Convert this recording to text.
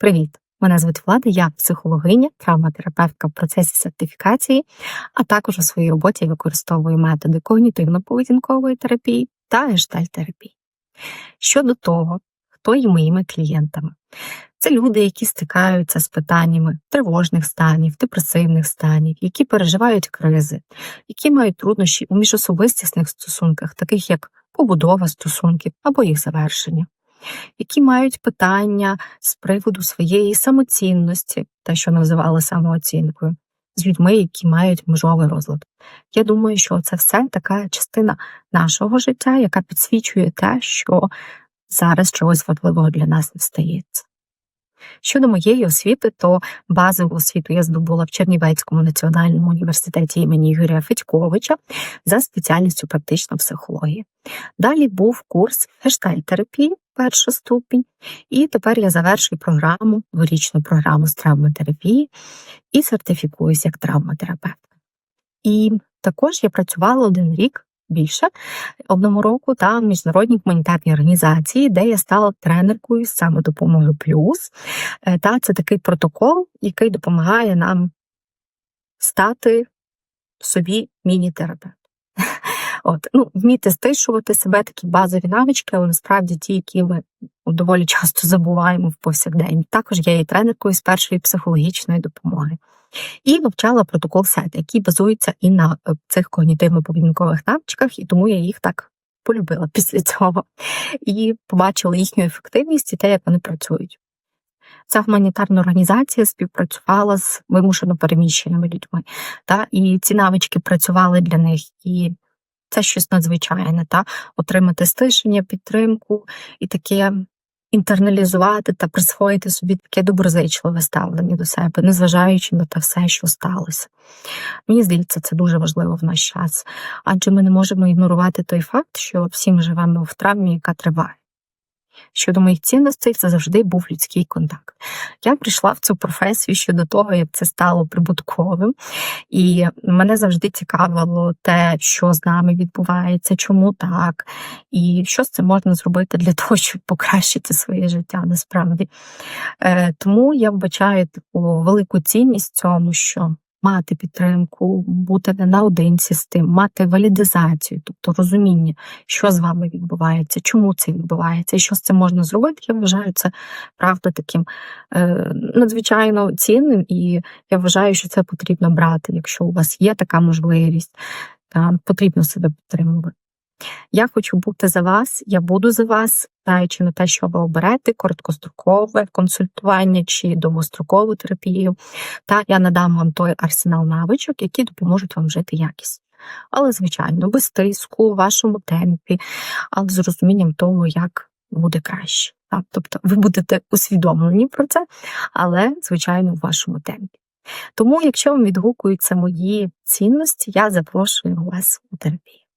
Привіт! Мене звуть Влада, я психологиня, травматерапевтка в процесі сертифікації, а також у своїй роботі використовую методи когнітивно-поведінкової терапії та гештальтерапії. Щодо того, хто є моїми клієнтами, це люди, які стикаються з питаннями тривожних станів, депресивних станів, які переживають кризи, які мають труднощі у міжособистісних стосунках, таких як побудова стосунків або їх завершення які мають питання з приводу своєї самоцінності, те, що називали самооцінкою, з людьми, які мають межовий розлад. Я думаю, що це все така частина нашого життя, яка підсвічує те, що зараз чогось важливого для нас не стається. Щодо моєї освіти, то базову освіту я здобула в Чернівецькому національному університеті імені Юрія Федьковича за спеціальністю практична психологія. Далі був курс гештальтерапії, перший ступінь, і тепер я завершую програму, дворічну програму з травматерапії і сертифікуюсь як травматерапевт. І також я працювала один рік більше одного року та в міжнародній гуманітарній організації, де я стала тренеркою з самодопомоги плюс. Е, та це такий протокол, який допомагає нам стати собі міні-терапевт. От, ну, Вміти стишувати себе, такі базові навички, але насправді ті, які ми доволі часто забуваємо в повсякденні. Також я є тренеркою з першої психологічної допомоги. І вивчала протокол сет, який базується і на е, цих когнітивно-поведінкових навичках, і тому я їх так полюбила після цього і побачила їхню ефективність і те, як вони працюють. Ця гуманітарна організація співпрацювала з вимушено переміщеними людьми, та і ці навички працювали для них, і це щось надзвичайне, та отримати стишення, підтримку і таке інтерналізувати та присвоїти собі таке доброзичливе ставлення до себе, незважаючи на те все, що сталося. Мені здається, це дуже важливо в наш час, адже ми не можемо ігнорувати той факт, що всі ми живемо в травмі, яка триває. Щодо моїх цінностей, це завжди був людський контакт. Я прийшла в цю професію ще до того, як це стало прибутковим, і мене завжди цікавило те, що з нами відбувається, чому так, і що з цим можна зробити для того, щоб покращити своє життя насправді. Е, тому я вбачаю таку велику цінність цьому, що мати підтримку, бути не наодинці з тим, мати валідизацію, тобто розуміння, що з вами відбувається, чому це відбувається, і що з цим можна зробити. Я вважаю це правда таким е, надзвичайно цінним, і я вважаю, що це потрібно брати, якщо у вас є така можливість, та потрібно себе підтримувати. Я хочу бути за вас, я буду за вас, знаючи на те, що ви оберете, короткострокове консультування чи довгострокову терапію. Та я надам вам той арсенал навичок, які допоможуть вам жити якісно. Але, звичайно, без тиску, в вашому темпі, але з розумінням того, як буде краще. Так? Тобто ви будете усвідомлені про це, але, звичайно, в вашому темпі. Тому, якщо вам відгукуються мої цінності, я запрошую вас у терапію.